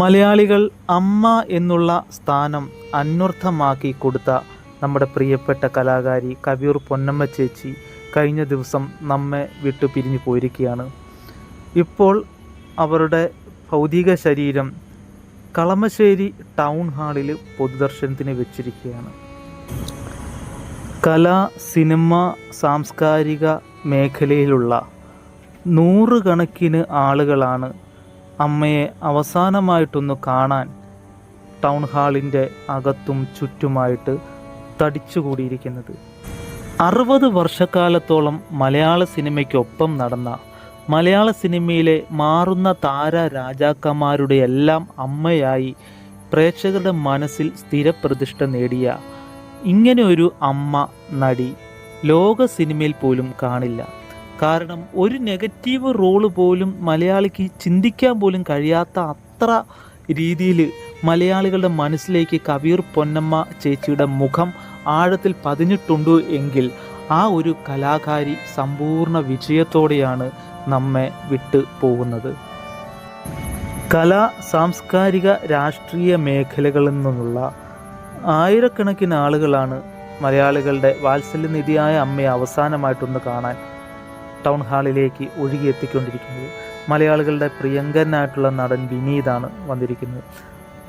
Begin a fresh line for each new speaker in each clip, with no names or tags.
മലയാളികൾ അമ്മ എന്നുള്ള സ്ഥാനം അന്വർത്ഥമാക്കി കൊടുത്ത നമ്മുടെ പ്രിയപ്പെട്ട കലാകാരി കവിയൂർ പൊന്നമ്മ ചേച്ചി കഴിഞ്ഞ ദിവസം നമ്മെ വിട്ടു പിരിഞ്ഞു പോയിരിക്കുകയാണ്. ഇപ്പോൾ അവരുടെ ഭൗതിക ശരീരം കളമശ്ശേരി ടൗൺ ഹാളിൽ പൊതുദർശനത്തിന് വെച്ചിരിക്കുകയാണ്. കല സിനിമ സാംസ്കാരിക മേഖലയിലുള്ള നൂറുകണക്കിന് ആളുകളാണ് അമ്മയെ അവസാനമായിട്ടൊന്ന് കാണാൻ ടൗൺ ഹാളിന്റെ അകത്തും ചുറ്റുമായിട്ട് തടിച്ചുകൂടിയിരിക്കുന്നത്. അറുപത് വർഷക്കാലത്തോളം മലയാള സിനിമയ്ക്കൊപ്പം നടന്ന മലയാള സിനിമയിലെ മാറുന്ന താര രാജാക്കന്മാരുടെ എല്ലാം അമ്മയായി പ്രേക്ഷകരുടെ മനസ്സിൽ സ്ഥിരപ്രതിഷ്ഠ നേടിയ ഇങ്ങനെ ഒരു അമ്മ നടി ലോക സിനിമയിൽ പോലും കാണില്ല. കാരണം ഒരു നെഗറ്റീവ് റോൾ പോലും മലയാളിക്ക് ചിന്തിക്കാൻ പോലും കഴിയാത്ത അത്ര രീതിയിൽ മലയാളികളുടെ മനസ്സിലേക്ക് കബീർ പൊന്നമ്മ ചേച്ചിയുടെ മുഖം ആഴത്തിൽ പതിഞ്ഞിട്ടുണ്ട് എങ്കിൽ ആ ഒരു കലാകാരി സമ്പൂർണ വിജയത്തോടെയാണ് നമ്മെ വിട്ടു പോകുന്നത്. കലാ സാംസ്കാരിക രാഷ്ട്രീയ മേഖലകളിൽ നിന്നുള്ള ആയിരക്കണക്കിന് ആളുകളാണ് മലയാളികളുടെ വാത്സല്യനിധിയായ അമ്മയെ അവസാനമായിട്ടൊന്ന് കാണാൻ ടൗൺ ഹാളിലേക്ക് ഒഴുകിയെത്തിക്കൊണ്ടിരിക്കുന്നത്. മലയാളികളുടെ പ്രിയങ്കരനായിട്ടുള്ള നടൻ വിനീതാണ് വന്നിരിക്കുന്നത്.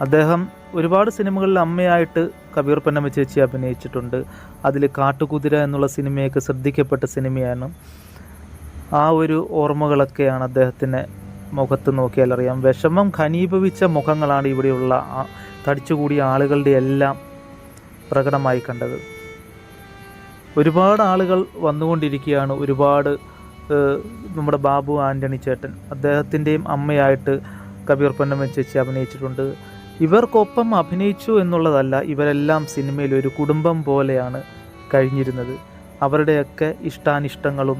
അദ്ദേഹം ഒരുപാട് സിനിമകളിൽ അമ്മയായിട്ട് കബീർ പൊന്നമ്മ ചേച്ചി അഭിനയിച്ചിട്ടുണ്ട്. അതിൽ കാട്ടുകുതിര എന്നുള്ള സിനിമയൊക്കെ ശ്രദ്ധിക്കപ്പെട്ട സിനിമയാണ്. ആ ഒരു ഓർമ്മകളൊക്കെയാണ് അദ്ദേഹത്തിന്റെ മുഖത്ത് നോക്കിയാൽ അറിയാം. വിഷമം ഖനീഭവിച്ച മുഖങ്ങളാണ് ഇവിടെയുള്ള തടിച്ചുകൂടിയ ആളുകളുടെ എല്ലാം പ്രകടമായി കണ്ടത്. ഒരുപാട് ആളുകൾ വന്നുകൊണ്ടിരിക്കുകയാണ്. ഒരുപാട് നമ്മുടെ ബാബു ആന്റണി ചേട്ടൻ അദ്ദേഹത്തിന്റെയും അമ്മയായിട്ട് കബീർ പൊന്നമ്മ ചേച്ചി അഭിനയിച്ചിട്ടുണ്ട്. ഇവർക്കൊപ്പം അഭിനയിച്ചു എന്നുള്ളതല്ല ഇവരെല്ലാം സിനിമയിൽ ഒരു കുടുംബം പോലെയാണ് കഴിഞ്ഞിരുന്നത്. അവരുടെയൊക്കെ ഇഷ്ടാനിഷ്ടങ്ങളും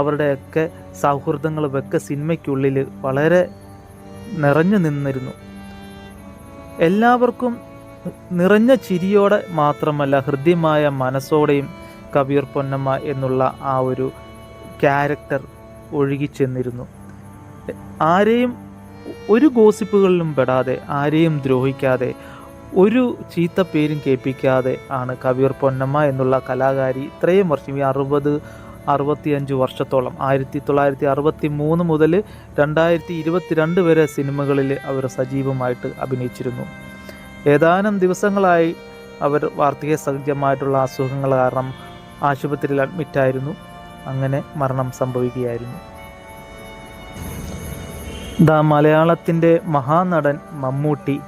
അവരുടെയൊക്കെ സൗഹൃദങ്ങളും ഒക്കെ സിനിമയ്ക്കുള്ളിൽ വളരെ നിറഞ്ഞു നിന്നിരുന്നു. എല്ലാവർക്കും നിറഞ്ഞ ചിരിയോടെ മാത്രമല്ല ഹൃദ്യമായ മനസ്സോടെയും കബീർ പൊന്നമ്മ എന്നുള്ള ആ ഒരു ക്യാരക്ടർ ഒഴുകിച്ചെന്നിരുന്നു ആരെയും ഒരു ഗോസിപ്പുകളിലും പെടാതെ ആരെയും ദ്രോഹിക്കാതെ ഒരു ചീത്ത പേരും കേൾപ്പിക്കാതെ ആണ് കബീർ പൊന്നമ്മ എന്നുള്ള കലാകാരി ഇത്രയും വർഷം ഈ അറുപത് അറുപത്തിയഞ്ച് വർഷത്തോളം. ആയിരത്തി തൊള്ളായിരത്തി അറുപത്തി മൂന്ന് മുതൽ രണ്ടായിരത്തി ഇരുപത്തിരണ്ട് വരെ സിനിമകളിൽ അവർ സജീവമായിട്ട് അഭിനയിച്ചിരുന്നു. ഏതാനും ദിവസങ്ങളായി അവർ വാർദ്ധക്യ സഹജമായിട്ടുള്ള അസുഖങ്ങൾ കാരണം ആശുപത്രിയിൽ അഡ്മിറ്റായിരുന്നു അങ്ങനെ മരണം സംഭവിക്കുകയായിരുന്നു. ദാ മലയാളത്തിന്റെ മഹാനടൻ മമ്മൂട്ടി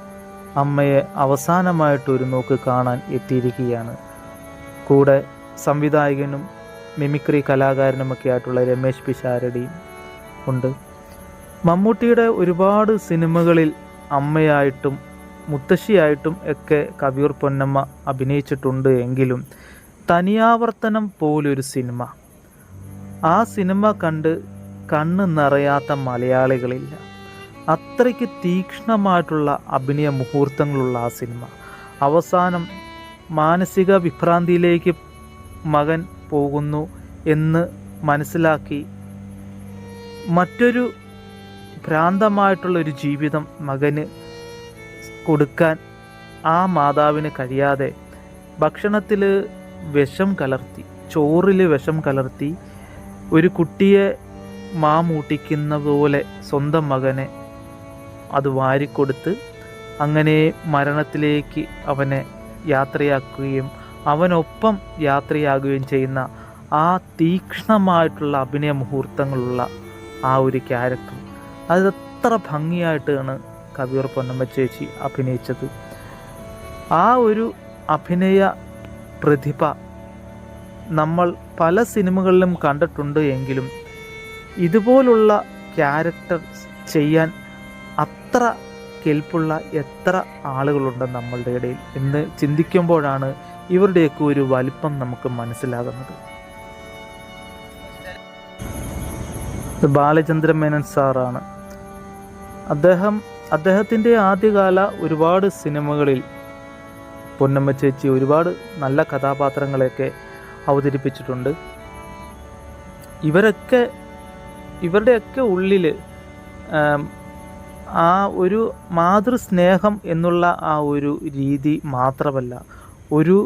അമ്മയെ അവസാനമായിട്ടൊരു നോക്ക് കാണാൻ എത്തിയിരിക്കുകയാണ്. കൂടെ സംവിധായകനും മിമിക്രി കലാകാരനുമൊക്കെ ആയിട്ടുള്ള രമേശ് പിഷാരടിയും ഉണ്ട്. മമ്മൂട്ടിയുടെ ഒരുപാട് സിനിമകളിൽ അമ്മയായിട്ടും മുത്തശ്ശിയായിട്ടും ഒക്കെ കവിയൂർ പൊന്നമ്മ അഭിനയിച്ചിട്ടുണ്ട് എങ്കിലും തനിയാവർത്തനം പോലൊരു സിനിമ. ആ സിനിമ കണ്ട് കണ്ണ് നിറയാത്ത മലയാളികളില്ല. അത്രയ്ക്ക് തീക്ഷ്ണമായിട്ടുള്ള അഭിനയ മുഹൂർത്തങ്ങളുള്ള ആ സിനിമ. അവസാനം മാനസിക വിഭ്രാന്തിയിലേക്ക് മകൻ പോകുന്നു എന്ന് മനസ്സിലാക്കി മറ്റൊരു ഭ്രാന്തമായിട്ടുള്ളൊരു ജീവിതം മകന് കൊടുക്കാൻ ആ മാതാവിന് കഴിയാതെ ഭക്ഷണത്തിൽ വിഷം കലർത്തി ചോറിൽ വിഷം കലർത്തി ഒരു കുട്ടിയെ മാമൂട്ടിക്കുന്ന പോലെ സ്വന്തം മകനെ അത് വാരിക്കൊടുത്ത് അങ്ങനെ മരണത്തിലേക്ക് അവനെ യാത്രയാക്കുകയും അവനൊപ്പം യാത്രയാകുകയും ചെയ്യുന്ന ആ തീക്ഷ്ണമായിട്ടുള്ള അഭിനയ മുഹൂർത്തങ്ങളുള്ള ആ ഒരു ക്യാരക്ടർ. അത് എത്ര ഭംഗിയായിട്ടാണ് കബീർ പൊന്നമ്മ ചേച്ചി അഭിനയിച്ചത്. ആ ഒരു അഭിനയ പ്രതിഭ നമ്മൾ പല സിനിമകളിലും കണ്ടിട്ടുണ്ട് എങ്കിലും ഇതുപോലുള്ള ക്യാരക്ടർ ചെയ്യാൻ അത്ര കെൽപ്പുള്ള എത്ര ആളുകളുണ്ട് നമ്മളുടെ ഇടയിൽ എന്ന് ചിന്തിക്കുമ്പോഴാണ് ഇവരുടെയൊക്കെ ഒരു വലിപ്പം നമുക്ക് മനസ്സിലാകുന്നത്. ബാലചന്ദ്രൻ മേനൻ സാറാണ്. അദ്ദേഹം അദ്ദേഹത്തിന്റെ ആദ്യകാല ഒരുപാട് സിനിമകളിൽ പൊന്നമ്മ ചേച്ചി ഒരുപാട് നല്ല കഥാപാത്രങ്ങളെയൊക്കെ അവതരിപ്പിച്ചിട്ടുണ്ട്. ഇവരൊക്കെ ഇവരുടെയൊക്കെ ഉള്ളിൽ ആ ഒരു മാതൃസ്നേഹം എന്നുള്ള ആ ഒരു രീതി മാത്രമല്ല ഒരു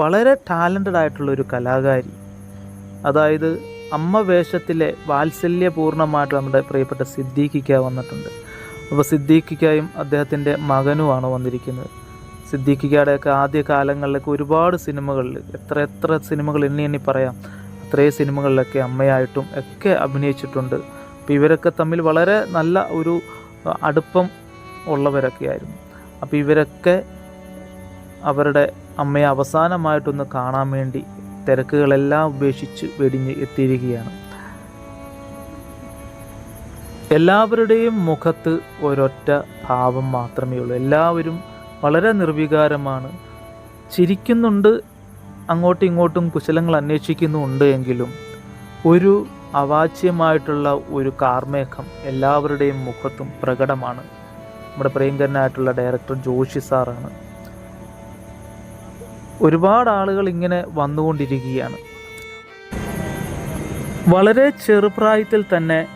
വളരെ ടാലന്റഡ് ആയിട്ടുള്ള ഒരു കലാകാരി. അതായത് അമ്മ വേഷത്തിലെ വാത്സല്യപൂർണമായിട്ട് നമ്മുടെ പ്രിയപ്പെട്ട സിദ്ദീഖിക്ക വന്നിട്ടുണ്ട്. അപ്പോൾ സിദ്ദീഖിക്കായും അദ്ദേഹത്തിന്റെ മകനുമാണ് വന്നിരിക്കുന്നത്. സിദ്ദീഖിക്കയുടെയൊക്കെ ആദ്യ കാലങ്ങളിലൊക്കെ ഒരുപാട് സിനിമകളിൽ എത്ര എത്ര സിനിമകൾ എണ്ണി എണ്ണി പറയാം. അത്രയും സിനിമകളിലൊക്കെ അമ്മയായിട്ടും ഒക്കെ അഭിനയിച്ചിട്ടുണ്ട്. അപ്പോൾ ഇവരൊക്കെ തമ്മിൽ വളരെ നല്ല ഒരു അടുപ്പം ഉള്ളവരൊക്കെ ആയിരുന്നു. അപ്പോൾ ഇവരൊക്കെ അവരുടെ അമ്മയെ അവസാനമായിട്ടൊന്ന് കാണാൻ വേണ്ടി തിരക്കുകളെല്ലാം ഉപേക്ഷിച്ച് വെടിഞ്ഞ് എത്തിയിരിക്കുകയാണ്. എല്ലാവരുടെയും മുഖത്ത് ഒരൊറ്റ ഭാവം മാത്രമേ ഉള്ളൂ. എല്ലാവരും വളരെ നിർവികാരമാണ്. ചിരിക്കുന്നുണ്ട് അങ്ങോട്ടും ഇങ്ങോട്ടും കുശലങ്ങൾ അന്വേഷിക്കുന്നുണ്ട് എങ്കിലും ഒരു അവാച്യമായിട്ടുള്ള ഒരു കാർമേഘം എല്ലാവരുടെയും മുഖത്തും പ്രകടമാണ്. നമ്മുടെ പ്രിയങ്കരനായിട്ടുള്ള ഡയറക്ടർ ജോഷി സാറാണ്. ഒരുപാട് ആളുകൾ ഇങ്ങനെ വന്നുകൊണ്ടിരിക്കുകയാണ്. വളരെ ചെറുപ്രായത്തിൽ തന്നെ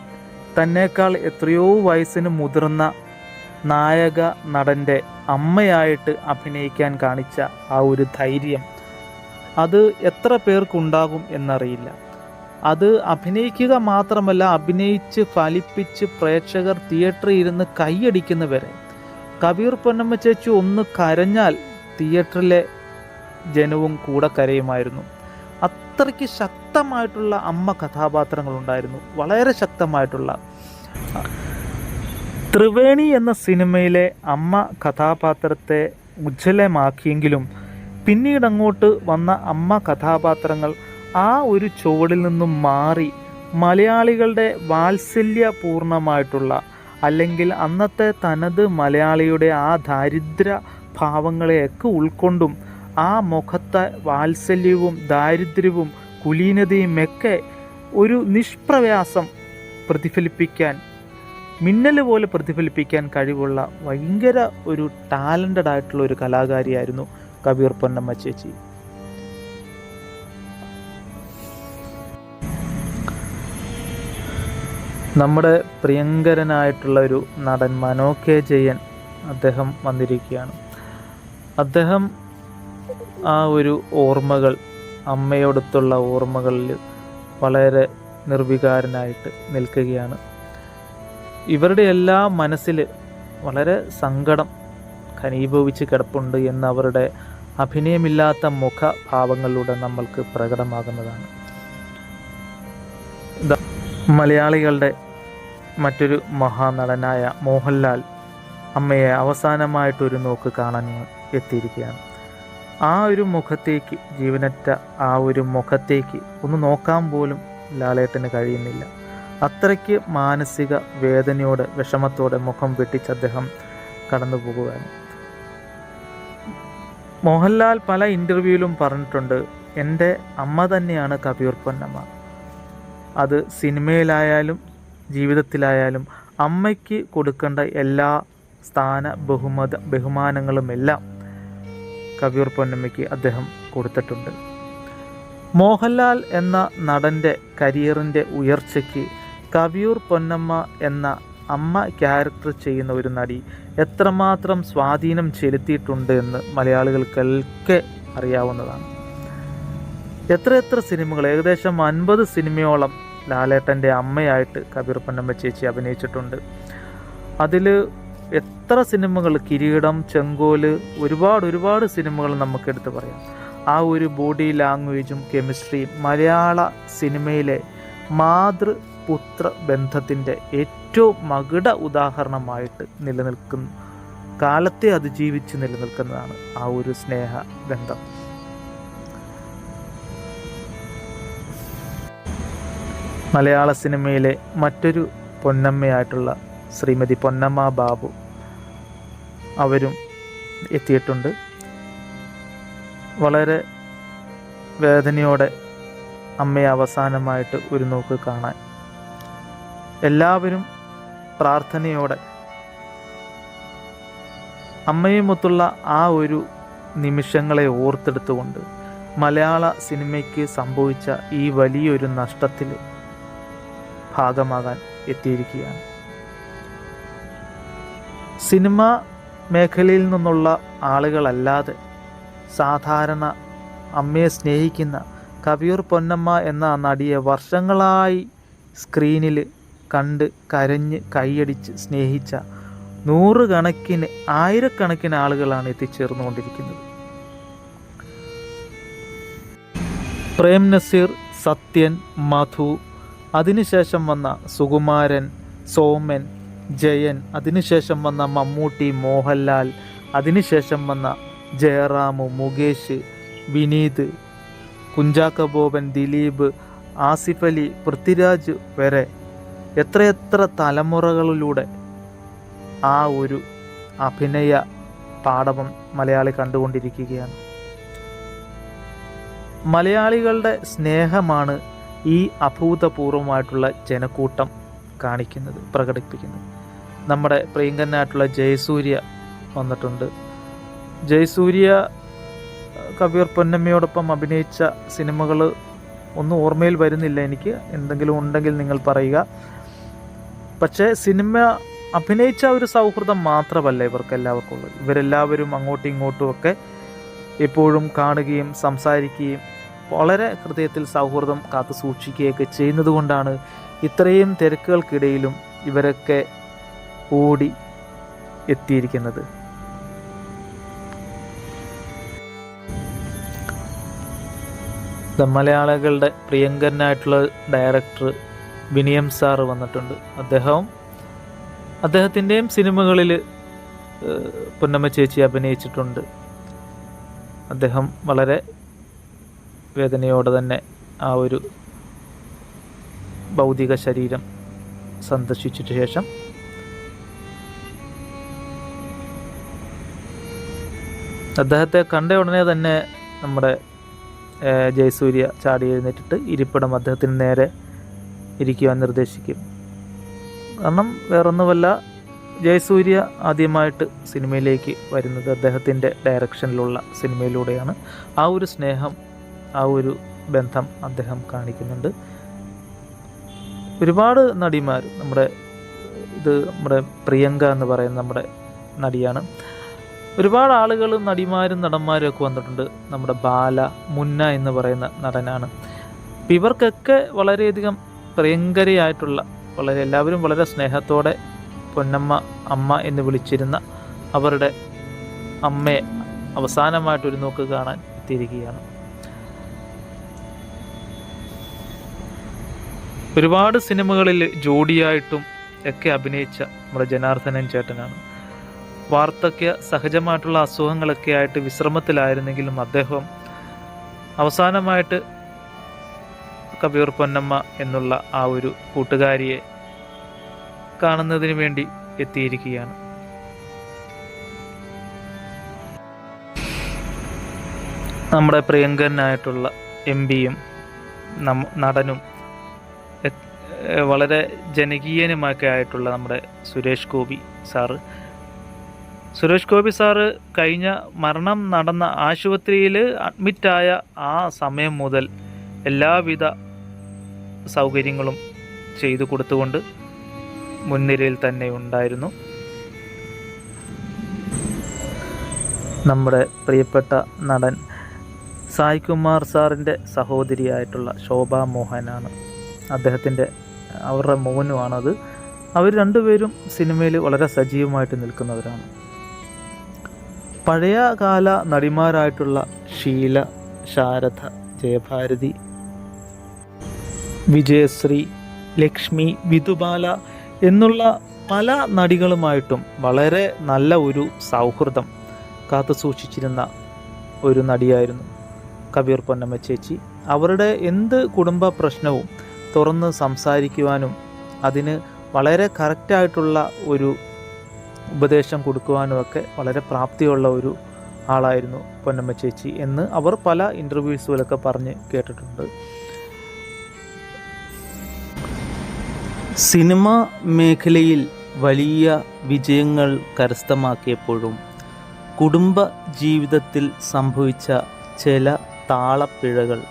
തന്നേക്കാൾ എത്രയോ വയസ്സിന് മുതിർന്ന നായക നടന്റെ അമ്മയായിട്ട് അഭിനയിക്കാൻ കാണിച്ച ആ ഒരു ധൈര്യം അത് എത്ര പേർക്കുണ്ടാകും എന്നറിയില്ല. അത് അഭിനയിക്കുക മാത്രമല്ല അഭിനയിച്ച് ഫലിപ്പിച്ച് പ്രേക്ഷകർ തിയേറ്ററിൽ ഇരുന്ന് കൈയടിക്കുന്നവരെ. കബീർ പൊന്നമ്മ ചേച്ചി ഒന്ന് കരഞ്ഞാൽ തിയേറ്ററിലെ ജനവും കൂടെ കരയുമായിരുന്നു അത്രയ്ക്ക് ശക്തമായിട്ടുള്ള അമ്മ കഥാപാത്രങ്ങളുണ്ടായിരുന്നു. വളരെ ശക്തമായിട്ടുള്ള ത്രിവേണി എന്ന സിനിമയിലെ അമ്മ കഥാപാത്രത്തെ ഉജ്ജ്വലമാക്കിയെങ്കിലും പിന്നീട് അങ്ങോട്ട് വന്ന അമ്മ കഥാപാത്രങ്ങൾ ആ ഒരു ചുവടിൽ നിന്നും മാറി മലയാളികളുടെ വാത്സല്യപൂർണമായിട്ടുള്ള അല്ലെങ്കിൽ അന്നത്തെ തനത് മലയാളിയുടെ ആ ദാരിദ്ര്യ ഭാവങ്ങളെയൊക്കെ ഉൾക്കൊണ്ടും ആ മുഖത്തെ വാത്സല്യവും ദാരിദ്ര്യവും കുലീനതയും ഒക്കെ ഒരു നിഷ്പ്രയാസം പ്രതിഫലിപ്പിക്കാൻ മിന്നൽ പോലെ പ്രതിഫലിപ്പിക്കാൻ കഴിവുള്ള ഭയങ്കര ഒരു ടാലന്റഡ് ആയിട്ടുള്ള ഒരു കലാകാരിയായിരുന്നു കബീർ പൊന്നമ്മ ചേച്ചി. നമ്മുടെ പ്രിയങ്കരനായിട്ടുള്ള ഒരു നടൻ മനോ കെ ജയൻ അദ്ദേഹം വന്നിരിക്കുകയാണ്. അദ്ദേഹം ആ ഒരു ഓർമ്മകൾ അമ്മയോടത്തുള്ള ഓർമ്മകളിൽ വളരെ നിർവികാരനായിട്ട് നിൽക്കുകയാണ്. ഇവരുടെ എല്ലാ മനസ്സിൽ വളരെ സങ്കടം ഖനീഭവിച്ച് കിടപ്പുണ്ട് എന്ന് അവരുടെ അഭിനയമില്ലാത്ത മുഖഭാവങ്ങളിലൂടെ നമ്മൾക്ക് പ്രകടമാകുന്നതാണ്. മലയാളികളുടെ മറ്റൊരു മഹാനടനായ മോഹൻലാൽ അമ്മയെ അവസാനമായിട്ടൊരു നോക്ക് കാണാൻ എത്തിയിരിക്കുകയാണ്. ആ ഒരു മുഖത്തേക്ക് ജീവനറ്റ ആ ഒരു മുഖത്തേക്ക് ഒന്ന് നോക്കാൻ പോലും ലാലേട്ടന് കഴിയുന്നില്ല. അത്രയ്ക്ക് മാനസിക വേദനയോടെ വിഷമത്തോടെ മുഖം വെട്ടിച്ച് അദ്ദേഹം കടന്നു പോകുകയാണ് മോഹൻലാൽ പല ഇന്റർവ്യൂവിലും പറഞ്ഞിട്ടുണ്ട് എന്റെ അമ്മ തന്നെയാണ് കബീർ പൊന്നമ്മ. അത് സിനിമയിലായാലും ജീവിതത്തിലായാലും അമ്മയ്ക്ക് കൊടുക്കേണ്ട എല്ലാ സ്ഥാന ബഹുമത ബഹുമാനങ്ങളുമെല്ലാം കബീർ പൊന്നമ്മയ്ക്ക് അദ്ദേഹം കൊടുത്തിട്ടുണ്ട്. മോഹൻലാൽ എന്ന നടന്റെ കരിയറിന്റെ ഉയർച്ചയ്ക്ക് കവിയൂർ പൊന്നമ്മ എന്ന അമ്മ ക്യാരക്ടർ ചെയ്യുന്ന ഒരു നടി എത്രമാത്രം സ്വാധീനം ചെലുത്തിയിട്ടുണ്ട് എന്ന് മലയാളികൾക്കൊക്കെ അറിയാവുന്നതാണ്. എത്ര എത്ര സിനിമകൾ ഏകദേശം അൻപത് സിനിമയോളം ലാലേട്ടന്റെ അമ്മയായിട്ട് കബീർ പൊന്നമ്മ ചേച്ചി അഭിനയിച്ചിട്ടുണ്ട്. അതിൽ എത്ര സിനിമകൾ കിരീടം ചെങ്കോൽ ഒരുപാട് ഒരുപാട് സിനിമകൾ നമുക്ക് എടുത്തു പറയാം. ആ ഒരു ബോഡി ലാംഗ്വേജും കെമിസ്ട്രിയും മലയാള സിനിമയിലെ മാതൃപുത്ര ബന്ധത്തിന്റെ ഏറ്റവും മകുട ഉദാഹരണമായിട്ട് നിലനിൽക്കുന്ന കാലത്തെ അതിജീവിച്ച് നിലനിൽക്കുന്നതാണ് ആ ഒരു സ്നേഹ ബന്ധം മലയാള സിനിമയിലെ മറ്റൊരു പൊന്നമ്മയായിട്ടുള്ള ശ്രീമതി പൊന്നമ്മ ബാബു അവരും എത്തിയിട്ടുണ്ട്. വളരെ വേദനയോടെ അമ്മയെ അവസാനമായിട്ട് ഒരു നോക്ക് കാണാൻ എല്ലാവരും പ്രാർത്ഥനയോടെ. അമ്മയുമൊത്തുള്ള ആ ഒരു നിമിഷങ്ങളെ ഓർത്തെടുത്തുകൊണ്ട് മലയാള സിനിമയ്ക്ക് സംഭവിച്ച ഈ വലിയൊരു നഷ്ടത്തിൽ ഭാഗമാകാൻ എത്തിയിരിക്കുകയാണ്. സിനിമ മേഖലയിൽ നിന്നുള്ള ആളുകളല്ലാതെ സാധാരണ അമ്മയെ സ്നേഹിക്കുന്ന കവിയൂർ പൊന്നമ്മ എന്ന നടിയെ വർഷങ്ങളായി സ്ക്രീനിൽ കണ്ട് കരഞ്ഞ് കൈയടിച്ച് സ്നേഹിച്ച നൂറുകണക്കിന് ആയിരക്കണക്കിന് ആളുകളാണ് എത്തിച്ചേർന്നുകൊണ്ടിരിക്കുന്നത്. പ്രേം നസീർ സത്യൻ മധു അതിനുശേഷം വന്ന സുകുമാരൻ സോമൻ ജയൻ അതിനുശേഷം വന്ന മമ്മൂട്ടി മോഹൻലാൽ അതിനുശേഷം വന്ന ജയറാമു മുകേഷ് വിനീത് കുഞ്ചാക്കബോബൻ ദിലീപ് ആസിഫ് അലി പൃഥ്വിരാജ് വരെ എത്രയെത്ര തലമുറകളിലൂടെ ആ ഒരു അഭിനയ പാഠവം മലയാളി കണ്ടുകൊണ്ടിരിക്കുകയാണ്. മലയാളികളുടെ സ്നേഹമാണ് ഈ അഭൂതപൂർവമായിട്ടുള്ള ജനക്കൂട്ടം കാണിക്കുന്നത് പ്രകടിപ്പിക്കുന്നത്. നമ്മുടെ പ്രിയങ്കനായിട്ടുള്ള ജയസൂര്യ വന്നിട്ടുണ്ട്. ജയസൂര്യ കബീർ പൊന്നമ്മയോടൊപ്പം അഭിനയിച്ച സിനിമകൾ ഒന്നും ഓർമ്മയിൽ വരുന്നില്ല എനിക്ക്. എന്തെങ്കിലും ഉണ്ടെങ്കിൽ നിങ്ങൾ പറയുക. പക്ഷേ സിനിമ അഭിനയിച്ച ഒരു സൗഹൃദം മാത്രമല്ല ഇവർക്ക് എല്ലാവർക്കും ഉള്ളത്. ഇവരെല്ലാവരും അങ്ങോട്ടും ഇങ്ങോട്ടും ഒക്കെ എപ്പോഴും കാണുകയും സംസാരിക്കുകയും വളരെ ഹൃദയത്തിൽ സൗഹൃദം കാത്തു സൂക്ഷിക്കുകയൊക്കെ ചെയ്യുന്നത് കൊണ്ടാണ് ഇത്രയും തിരക്കുകൾക്കിടയിലും ഇവരൊക്കെ ഓടി എത്തിയിരിക്കുന്നത്. മലയാളികളുടെ പ്രിയങ്കരനായിട്ടുള്ള ഡയറക്ടർ വിനിയം സാറ് വന്നിട്ടുണ്ട്. അദ്ദേഹം അദ്ദേഹത്തിന്റെയും സിനിമകളിൽ പൊന്നമ്മ ചേച്ചി അഭിനയിച്ചിട്ടുണ്ട്. അദ്ദേഹം വളരെ വേദനയോടെ തന്നെ ആ ഒരു ഭൗതിക ശരീരം സന്ദർശിച്ചിട്ട് ശേഷം അദ്ദേഹത്തെ കണ്ട ഉടനെ തന്നെ നമ്മുടെ ജയസൂര്യ ചാടി എഴുന്നേറ്റിട്ട് ഇരിപ്പിടം അദ്ദേഹത്തിന് നേരെ ഇരിക്കുവാൻ നിർദ്ദേശിക്കും. കാരണം വേറൊന്നുമല്ല ജയസൂര്യ ആദ്യമായിട്ട് സിനിമയിലേക്ക് വരുന്നത് അദ്ദേഹത്തിന്റെ ഡയറക്ഷനിലുള്ള സിനിമയിലൂടെയാണ്. ആ ഒരു സ്നേഹം ആ ഒരു ബന്ധം അദ്ദേഹം കാണിക്കുന്നുണ്ട്. ഒരുപാട് നടിമാർ നമ്മുടെ ഇത് നമ്മുടെ പ്രിയങ്ക എന്ന് പറയുന്ന നമ്മുടെ നടിയാണ്. ഒരുപാട് ആളുകൾ നടിമാരും നടന്മാരും ഒക്കെ വന്നിട്ടുണ്ട്. നമ്മുടെ ബാല മുന്ന എന്ന് പറയുന്ന നടനാണ്. ഇവർക്കൊക്കെ വളരെയധികം പ്രിയങ്കരയായിട്ടുള്ള വളരെ എല്ലാവരും വളരെ സ്നേഹത്തോടെ പൊന്നമ്മ അമ്മ എന്ന് വിളിച്ചിരുന്ന അവരുടെ അമ്മയെ അവസാനമായിട്ടൊരു നോക്ക് കാണാൻ എത്തിയിരിക്കുകയാണ്. ഒരുപാട് സിനിമകളിൽ ജോഡിയായിട്ടും ഒക്കെ അഭിനയിച്ച നമ്മുടെ ജനാർദ്ദനൻ ചേട്ടനാണ്. വാർദ്ധക്യ സഹജമായിട്ടുള്ള അസുഖങ്ങളൊക്കെ ആയിട്ട് വിശ്രമത്തിലായിരുന്നെങ്കിലും അദ്ദേഹം അവസാനമായിട്ട് കബീർ പൊന്നമ്മ എന്നുള്ള ആ ഒരു കൂട്ടുകാരിയെ കാണുന്നതിന് വേണ്ടി എത്തിയിരിക്കുകയാണ്. നമ്മുടെ പ്രിയങ്കനായിട്ടുള്ള എം പിയും നടനും വളരെ ജനകീയനുമൊക്കെ ആയിട്ടുള്ള നമ്മുടെ സുരേഷ് ഗോപി സാറ്. സുരേഷ് ഗോപി സാറ് കഴിഞ്ഞ മരണം നടന്ന ആശുപത്രിയിൽ അഡ്മിറ്റായ ആ സമയം മുതൽ എല്ലാവിധ സൗകര്യങ്ങളും ചെയ്തു കൊടുത്തുകൊണ്ട് മുൻനിരയിൽ തന്നെ ഉണ്ടായിരുന്നു. നമ്മുടെ പ്രിയപ്പെട്ട നടൻ സായികുമാർ സാറിന്റെ സഹോദരിയായിട്ടുള്ള ശോഭ മോഹനാണ്. അദ്ദേഹത്തിന്റെ അവരുടെ മോനുമാണത് അവർ രണ്ടുപേരും സിനിമയിൽ വളരെ സജീവമായിട്ട് നിൽക്കുന്നവരാണ്. പഴയ കാല നടിമാരായിട്ടുള്ള ഷീല ശാരദ ജയഭാരതി വിജയശ്രീ ലക്ഷ്മി വിധുബാല എന്നുള്ള പല നടികളുമായിട്ടും വളരെ നല്ല ഒരു സൗഹൃദം കാത്തു സൂക്ഷിച്ചിരുന്ന ഒരു നടിയായിരുന്നു കബീർ പൊന്നമ്മ ചേച്ചി. അവരുടെ എന്ത് കുടുംബ പ്രശ്നവും തുറന്ന് സംസാരിക്കുവാനും അതിന് വളരെ കറക്റ്റായിട്ടുള്ള ഒരു ഉപദേശം കൊടുക്കുവാനും ഒക്കെ വളരെ പ്രാപ്തിയുള്ള ഒരു ആളായിരുന്നു പൊന്നമ്മ ചേച്ചി എന്ന് അവർ പല ഇന്റർവ്യൂസുകളൊക്കെ പറഞ്ഞ് കേട്ടിട്ടുണ്ട്. സിനിമ മേഖലയിൽ വലിയ വിജയങ്ങൾ കരസ്ഥമാക്കിയപ്പോഴും കുടുംബ ജീവിതത്തിൽ സംഭവിച്ച ചില താളപ്പിഴകൾ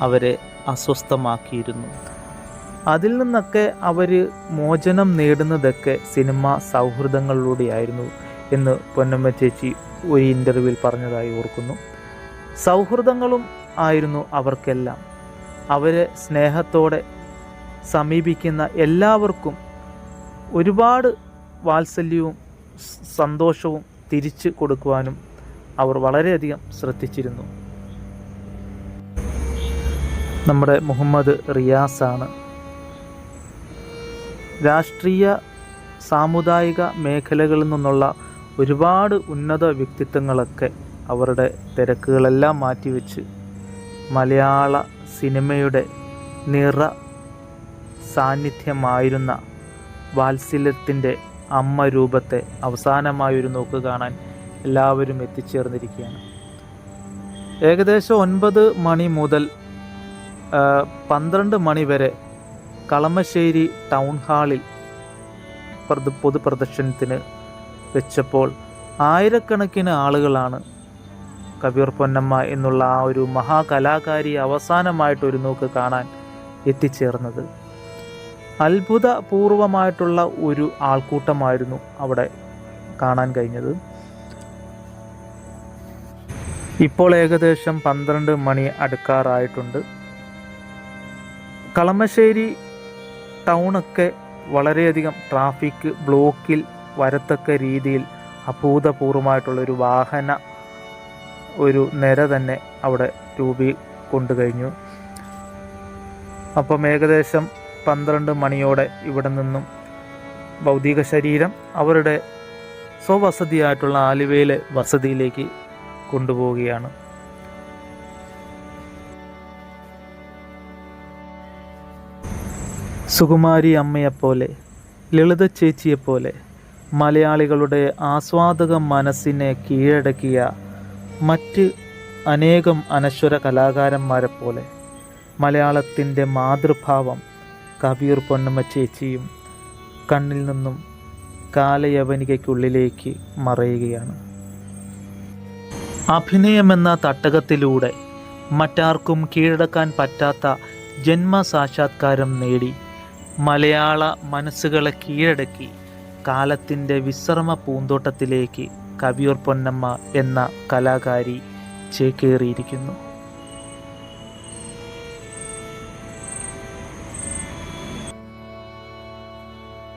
അവരെ അസ്വസ്ഥമാക്കിയിരുന്നു. അതിൽ നിന്നൊക്കെ അവർ മോചനം നേടുന്നതൊക്കെ സിനിമ സൗഹൃദങ്ങളിലൂടെയായിരുന്നു എന്ന് പൊന്നമ്മ ചേച്ചി ഒരു ഇന്റർവ്യൂവിൽ പറഞ്ഞതായി ഓർക്കുന്നു. സൗഹൃദങ്ങളും ആയിരുന്നു അവർക്കെല്ലാം. അവരെ സ്നേഹത്തോടെ സമീപിക്കുന്ന എല്ലാവർക്കും ഒരുപാട് വാത്സല്യവും സന്തോഷവും തിരിച്ചു കൊടുക്കുവാനും അവർ വളരെയധികം ശ്രദ്ധിച്ചിരുന്നു. നമ്മുടെ മുഹമ്മദ് റിയാസാണ്. രാഷ്ട്രീയ സാമുദായിക മേഖലകളിൽ നിന്നുള്ള ഒരുപാട് ഉന്നത വ്യക്തിത്വങ്ങളൊക്കെ അവരുടെ തിരക്കുകളെല്ലാം മാറ്റിവെച്ച് മലയാള സിനിമയുടെ നിറ സാന്നിധ്യമായിരുന്ന വാത്സല്യത്തിന്റെ അമ്മ രൂപത്തെ അവസാനമായി ഒരു നോക്ക് കാണാൻ എല്ലാവരും എത്തിച്ചേർന്നിരിക്കുകയാണ്. ഏകദേശം ഒൻപത് മണി മുതൽ പന്ത്രണ്ട് മണി വരെ കളമശ്ശേരി ടൗൺ ഹാളിൽ പ്രദ പൊതുപ്രദർശനത്തിന് വെച്ചപ്പോൾ ആയിരക്കണക്കിന് ആളുകളാണ് കബീർ പൊന്നമ്മ എന്നുള്ള ആ ഒരു മഹാകലാകാരി അവസാനമായിട്ട് ഒരു നോക്ക് കാണാൻ എത്തിച്ചേർന്നത്. അത്ഭുതപൂർവമായിട്ടുള്ള ഒരു ആൾക്കൂട്ടമായിരുന്നു അവിടെ കാണാൻ കഴിഞ്ഞത്. ഇപ്പോൾ ഏകദേശം പന്ത്രണ്ട് മണി അടുക്കാറായിട്ടുണ്ട്. കളമശ്ശേരി ടൗണൊക്കെ വളരെയധികം ട്രാഫിക് ബ്ലോക്കിൽ വരത്തക്ക രീതിയിൽ അഭൂതപൂർവമായിട്ടുള്ളൊരു വാഹന ഒരു നിര തന്നെ അവിടെ രൂപീ കൊണ്ടു കഴിഞ്ഞു അപ്പം ഏകദേശം പന്ത്രണ്ട് മണിയോടെ ഇവിടെ നിന്നും ഭൗതിക ശരീരം അവരുടെ സ്വവസതിയായിട്ടുള്ള ആലുവയിലെ വസതിയിലേക്ക് കൊണ്ടുപോവുകയാണ്. സുകുമാരി അമ്മയെപ്പോലെ ലളിത ചേച്ചിയെപ്പോലെ മലയാളികളുടെ ആസ്വാദക മനസ്സിനെ കീഴടക്കിയ മറ്റ് അനേകം അനശ്വര കലാകാരന്മാരെപ്പോലെ മലയാളത്തിന്റെ മാതൃഭാവം കബീർ പൊന്നമ്മ ചേച്ചിയും കണ്ണിൽ നിന്നും കാലയവനികയ്ക്കുള്ളിലേക്ക് മറയുകയാണ്. അഭിനയമെന്ന തട്ടകത്തിലൂടെ മറ്റാർക്കും കീഴടക്കാൻ പറ്റാത്ത ജന്മസാക്ഷാത്കാരം നേടി മലയാള മനസ്സുകളെ കീഴടക്കി കാലത്തിന്റെ വിശ്രമ പൂന്തോട്ടത്തിലേക്ക് കവിയൂർ പൊന്നമ്മ എന്ന കലാകാരി ചേക്കേറിയിരിക്കുന്നു.